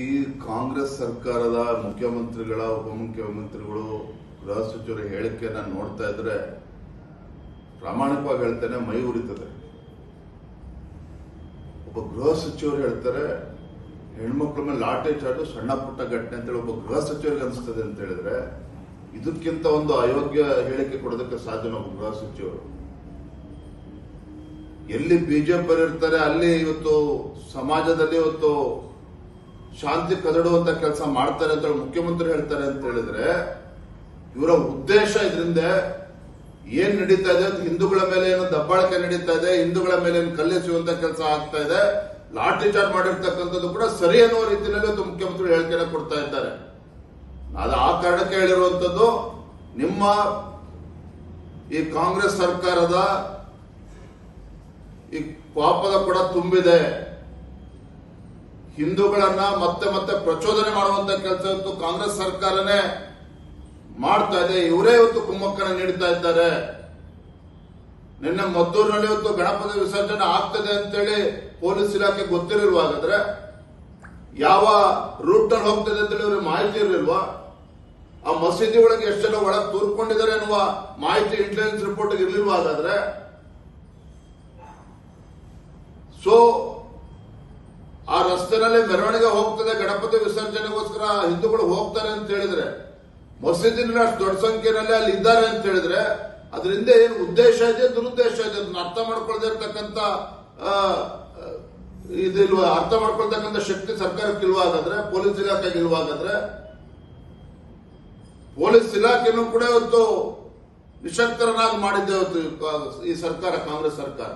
ಈ ಕಾಂಗ್ರೆಸ್ ಸರ್ಕಾರದ ಮುಖ್ಯಮಂತ್ರಿಗಳ, ಉಪಮುಖ್ಯಮಂತ್ರಿಗಳು ಗೃಹ ಸಚಿವರ ಹೇಳಿಕೆಯನ್ನ ನೋಡ್ತಾ ಇದ್ರೆ ಪ್ರಾಮಾಣಿಕವಾಗಿ ಹೇಳ್ತೇನೆ, ಮೈ ಉರಿತದೆ. ಒಬ್ಬ ಗೃಹ ಸಚಿವರು ಹೇಳ್ತಾರೆ, ಹೆಣ್ಮಕ್ಳ ಮೇಲೆ ಲಾಟೆ ಚಾಟು ಸಣ್ಣ ಪುಟ್ಟ ಘಟನೆ ಅಂತೇಳಿ ಒಬ್ಬ ಗೃಹ ಸಚಿವರಿಗೆ ಅನಿಸ್ತದೆ ಅಂತ ಹೇಳಿದ್ರೆ, ಇದಕ್ಕಿಂತ ಒಂದು ಅಯೋಗ್ಯ ಹೇಳಿಕೆ ಕೊಡೋದಕ್ಕೆ ಸಾಧ್ಯ ಒಬ್ಬ ಗೃಹ ಸಚಿವರು? ಎಲ್ಲಿ ಬಿಜೆಪಿ ಇರ್ತಾರೆ, ಅಲ್ಲಿ ಇವತ್ತು ಸಮಾಜದಲ್ಲಿ ಇವತ್ತು ಶಾಂತಿ ಕದಡುವಂತ ಕೆಲಸ ಮಾಡ್ತಾರೆ ಅಂತ ಮುಖ್ಯಮಂತ್ರಿ ಹೇಳ್ತಾರೆ ಅಂತ ಹೇಳಿದ್ರೆ, ಇವರ ಉದ್ದೇಶ ಇದರಿಂದ ಏನ್ ನಡೀತಾ ಇದೆ? ಹಿಂದೂಗಳ ಮೇಲೆ ಏನು ದಬ್ಬಾಳಿಕೆ ನಡೀತಾ ಇದೆ? ಹಿಂದೂಗಳ ಮೇಲೆ ಏನು ಕಲ್ಲೆಸುವಂತ ಕೆಲಸ ಆಗ್ತಾ ಇದೆ? ಲಾಠಿ ಚಾರ್ಜ್ ಮಾಡಿರ್ತಕ್ಕಂಥದ್ದು ಕೂಡ ಸರಿ ಅನ್ನೋ ರೀತಿಯಲ್ಲಿ ಇವತ್ತು ಮುಖ್ಯಮಂತ್ರಿ ಹೇಳಿಕೆನ ಕೊಡ್ತಾ ಇದ್ದಾರೆ. ಅದು ಆ ಕಾರಣಕ್ಕೆ ಹೇಳಿರುವಂತದ್ದು ನಿಮ್ಮ ಈ ಕಾಂಗ್ರೆಸ್ ಸರ್ಕಾರದ ಈ ಪಾಪದ ಕೂಡ ತುಂಬಿದೆ. ಹಿಂದೂಗಳನ್ನ ಮತ್ತೆ ಮತ್ತೆ ಪ್ರಚೋದನೆ ಮಾಡುವಂತ ಕೆಲಸ ಇವತ್ತು ಕಾಂಗ್ರೆಸ್ ಸರ್ಕಾರನೇ ಮಾಡ್ತಾ ಇದೆ. ಇವರೇ ಇವತ್ತು ಕುಮ್ಮಕ್ಕನ ನೀಡ್ತಾ ಇದ್ದಾರೆ. ನಿನ್ನೆ ಮದ್ದೂರಿನಲ್ಲಿ ಇವತ್ತು ಗಣಪತಿ ವಿಸರ್ಜನೆ ಆಗ್ತದೆ ಅಂತೇಳಿ ಪೊಲೀಸ್ ಇಲಾಖೆ ಗೊತ್ತಿರಲ್ವಾಗಾದ್ರೆ ಯಾವ ರೂಟ್ನಲ್ಲಿ ಹೋಗ್ತದೆ ಅಂತೇಳಿ ಇವ್ರಿಗೆ ಮಾಹಿತಿ ಇರಲಿಲ್ವಾ? ಆ ಮಸೀದಿ ಒಳಗೆ ಎಷ್ಟು ಜನ ಒಳಗೆ ತೂರ್ಕೊಂಡಿದ್ದಾರೆ ಎನ್ನುವ ಮಾಹಿತಿ ಇಂಟೆಲಿಜೆನ್ಸ್ ರಿಪೋರ್ಟ್ ಇರಲಿಲ್ವಾಗಾದ್ರೆ? ಸೊ ರಸ್ತೆನಲ್ಲಿ ಮೆರವಣಿಗೆ ಹೋಗ್ತದೆ, ಗಣಪತಿ ವಿಸರ್ಜನೆಗೋಸ್ಕರ ಹಿಂದೂಗಳು ಹೋಗ್ತಾರೆ ಅಂತ ಹೇಳಿದ್ರೆ ಮಸೀದಿನ ಅಷ್ಟು ದೊಡ್ಡ ಸಂಖ್ಯೆಯಲ್ಲಿ ಅಲ್ಲಿ ಇದ್ದಾರೆ ಅಂತ ಹೇಳಿದ್ರೆ, ಅದರಿಂದ ಏನು ಉದ್ದೇಶ ಇದೆ, ದುರುದ್ದೇಶ ಇದೆ ಅದನ್ನ ಅರ್ಥ ಮಾಡ್ಕೊಳ್ದೇ ಇರ್ತಕ್ಕಂಥ ಇದಿಲ್ವಾ ಅರ್ಥ ಮಾಡ್ಕೊಳ್ತಕ್ಕಂಥ ಶಕ್ತಿ ಸರ್ಕಾರಕ್ಕೆ ಇಲ್ವಾಗಾದ್ರೆ, ಪೊಲೀಸ್ ಇಲಾಖೆಗೆ ಇಲ್ವಾಗಾದ್ರೆ, ಪೊಲೀಸ್ ಇಲಾಖೆನೂ ಕೂಡ ಇವತ್ತು ನಿಶಕ್ತರನ್ನಾಗಿ ಮಾಡಿದ್ದೆ ಇವತ್ತು ಈ ಸರ್ಕಾರ, ಕಾಂಗ್ರೆಸ್ ಸರ್ಕಾರ.